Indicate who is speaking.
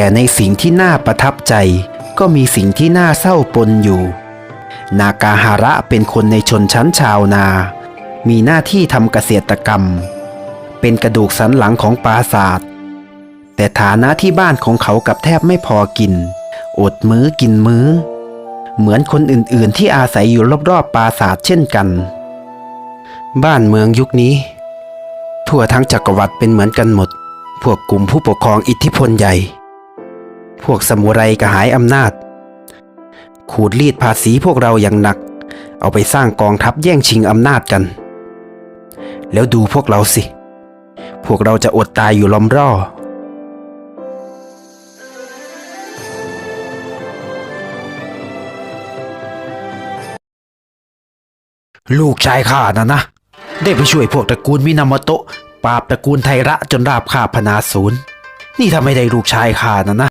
Speaker 1: แต่ในสิ่งที่น่าประทับใจ ก็มีสิ่งที่น่าเศร้าปนอยู่ นากาฮาระเป็นคนในชนชั้นชาวนา มีหน้าที่ทำเกษตรกรรม เป็นกระดูกสันหลังของปราศาสตร์แต่ฐานะที่บ้านของเขากับแทบไม่พอกิน อดมื้อกินมื้อ เหมือนคนอื่นๆ ที่อาศัยอยู่รอบๆปราศาสาทเช่นกัน บ้านเมืองยุคนี้ ทั่วทั้งจักรวรรดิเป็นเหมือนกันหมด พวกกลุ่มผู้ปกครองอิทธิพลใหญ่ พวกสมุไรกระหายอำนาจ ขูดรีดภาษีพวกเราอย่างหนัก เอาไปสร้างกองทัพแย่งชิงอำนาจกัน แล้วดูพวกเราสิ พวกเราจะอดตายอยู่ล้อมร่อลูกชายข้านะนะ ได้ไปช่วยพวกตระกูลมินามโตะปราบตระกูลไทระจนราบคาบพนาศูนย์ นี่ถ้าไม่ได้ลูกชายข้านะนะ